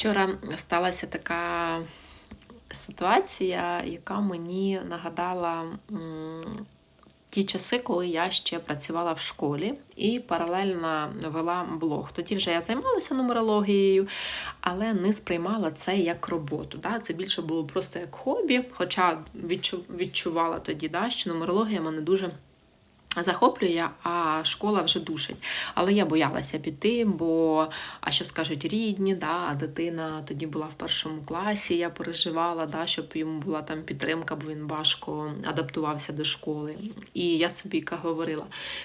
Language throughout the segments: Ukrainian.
Вчора сталася така ситуація, яка мені нагадала ті часи, коли я ще працювала в школі і паралельно вела блог. Тоді вже я займалася нумерологією, але не сприймала це як роботу. Да? Це більше було просто як хобі, хоча відчувала тоді, да, що нумерологія мене дуже. Захоплює, а школа вже душить. Але я боялася піти, бо а що скажуть рідні, да, дитина тоді була в першому класі, я переживала, да, щоб йому була там підтримка, бо він важко адаптувався до школи. І я собі говорила: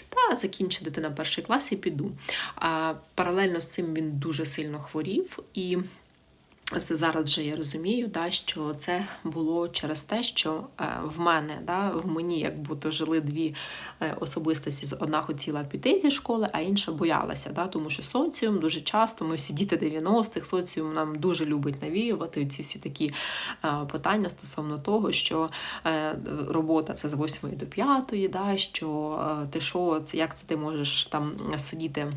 та закінчу дитина перший клас і піду. А паралельно з цим він дуже сильно хворів і. Це зараз вже я розумію, да, що це було через те, що е, в мене, да, в мені як будто жили дві е, особистості. Одна хотіла піти зі школи, а інша боялася. Да, тому що соціум дуже часто, ми всі діти 90-х, соціум нам дуже любить навіювати ці всі такі е, питання стосовно того, що робота це з 8 до 5, да, що ти що, як це ти можеш там сидіти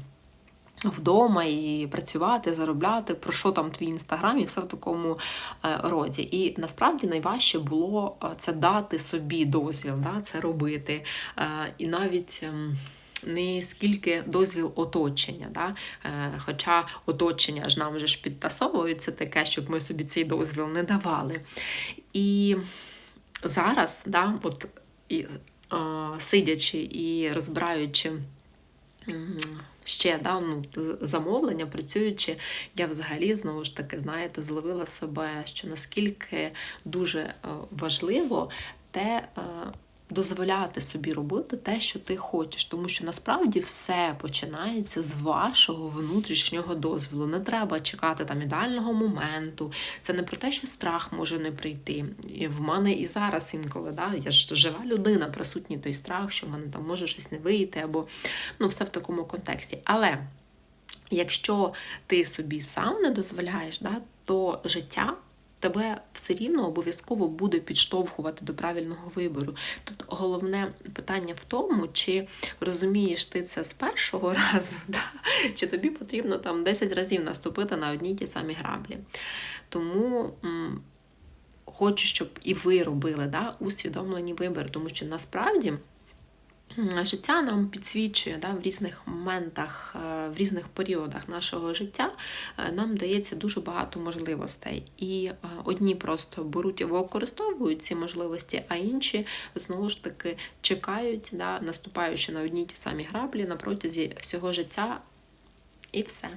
вдома і працювати, заробляти, про що там твій інстаграм і все в такому е, роді. І насправді найважче було е, це дати собі дозвіл, да, це робити. Е, І навіть. ем, Не скільки дозвіл оточення, да? хоча оточення ж нам вже ж підтасовується таке, щоб ми собі цей дозвіл не давали. І зараз, да, от, і, сидячи і розбираючи ще да, ну, замовлення, працюючи, я взагалі знову ж таки, знаєте, зловила себе, що наскільки дуже е, важливо те. Дозволяти собі робити те, що ти хочеш, тому що насправді все починається з вашого внутрішнього дозволу. Не треба чекати там ідеального моменту. Це не про те, що страх може не прийти. І в мене і зараз інколи, да, я ж жива людина, присутній той страх, що в мене там може щось не вийти, або ну, все в такому контексті. Але якщо ти собі сам не дозволяєш, да, то життя. Тебе все рівно обов'язково буде підштовхувати до правильного вибору. Тут головне питання в тому, чи розумієш ти це з першого разу, да? чи тобі потрібно там 10 разів наступити на одні й ті самі граблі. Тому хочу, щоб і ви робили да, усвідомлені вибори, тому що насправді. Життя нам підсвічує да, в різних моментах, е, в різних періодах нашого життя е, нам дається дуже багато можливостей. І е, одні просто беруть і використовують ці можливості, а інші знову ж таки чекають, да, наступаючи на одні ті самі граблі на протязі всього життя, і все.